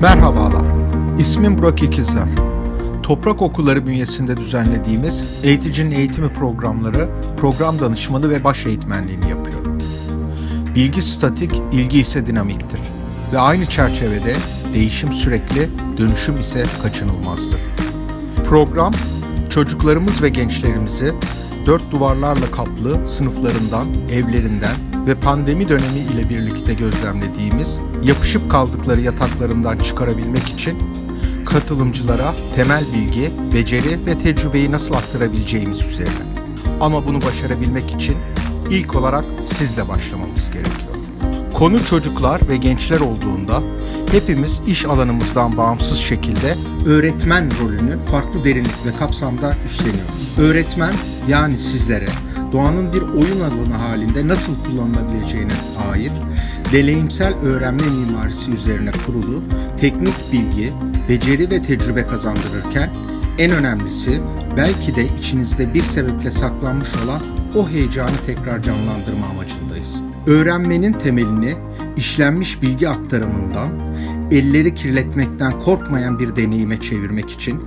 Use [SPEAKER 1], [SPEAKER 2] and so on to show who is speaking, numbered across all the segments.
[SPEAKER 1] Merhabalar, ismim Burak İkizler. Toprak Okulları bünyesinde düzenlediğimiz Eğiticinin Eğitimi programları, program danışmanı ve baş eğitmenliğini yapıyorum. Bilgi statik, ilgi ise dinamiktir. Ve aynı çerçevede değişim sürekli, dönüşüm ise kaçınılmazdır. Program, çocuklarımız ve gençlerimizi dört duvarlarla kaplı sınıflarından, evlerinden ve pandemi dönemi ile birlikte gözlemlediğimiz yapışıp kaldıkları yataklarından çıkarabilmek için katılımcılara temel bilgi, beceri ve tecrübeyi nasıl aktarabileceğimiz üzerine. Ama bunu başarabilmek için ilk olarak sizle başlamamız gerekiyor. Konu çocuklar ve gençler olduğunda hepimiz iş alanımızdan bağımsız şekilde öğretmen rolünü farklı derinlik ve kapsamda üstleniyoruz. Öğretmen yani sizlere doğanın bir oyun alanı halinde nasıl kullanılabileceğine dair deneyimsel öğrenme mimarisi üzerine kurulu teknik bilgi, beceri ve tecrübe kazandırırken en önemlisi belki de içinizde bir sebeple saklanmış olan o heyecanı tekrar canlandırma amacındayız. Öğrenmenin temelini işlenmiş bilgi aktarımından, elleri kirletmekten korkmayan bir deneyime çevirmek için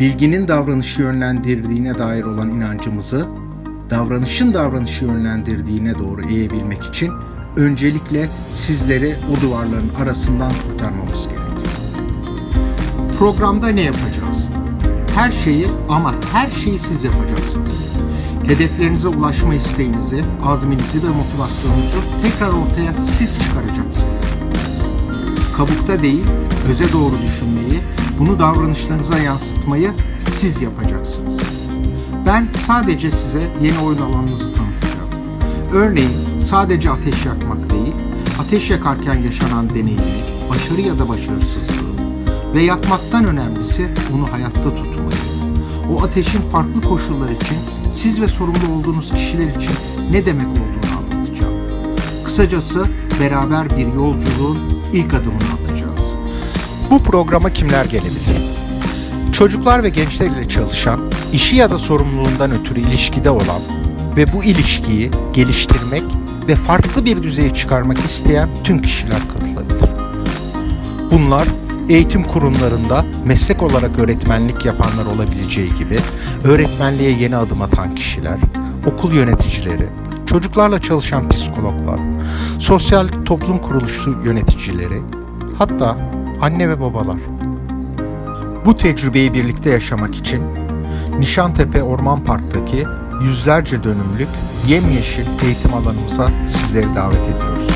[SPEAKER 1] bilginin davranışı yönlendirdiğine dair olan inancımızı davranışın davranışı yönlendirdiğine doğru eğebilmek için öncelikle sizleri o duvarların arasından kurtarmamız gerekiyor. Programda ne yapacağız? Her şeyi ama her şeyi siz yapacaksınız. Hedeflerinize ulaşma isteğinizi, azminizi ve motivasyonunuzu tekrar ortaya siz çıkaracaksınız. Kabukta değil, öze doğru düşünmeyi, bunu davranışlarınıza yansıtmayı siz yapacaksınız. Ben sadece size yeni oyun alanınızı tanıtacağım. Örneğin sadece ateş yakmak değil, ateş yakarken yaşanan deneyimi, başarı ya da başarısızlığı ve yakmaktan önemlisi onu hayatta tutmayı. O ateşin farklı koşullar için, siz ve sorumlu olduğunuz kişiler için ne demek olduğunu anlatacağım. Kısacası beraber bir yolculuğun ilk adımını atacağız. Bu programa kimler gelebilir? Çocuklar ve gençler ile çalışan, işi ya da sorumluluğundan ötürü ilişkide olan ve bu ilişkiyi geliştirmek ve farklı bir düzeye çıkarmak isteyen tüm kişiler katılabilir. Bunlar eğitim kurumlarında meslek olarak öğretmenlik yapanlar olabileceği gibi öğretmenliğe yeni adım atan kişiler, okul yöneticileri, çocuklarla çalışan psikologlar, sosyal toplum kuruluşu yöneticileri, hatta anne ve babalar. Bu tecrübeyi birlikte yaşamak için Nişantepe Orman Park'taki yüzlerce dönümlük yemyeşil eğitim alanımıza sizleri davet ediyoruz.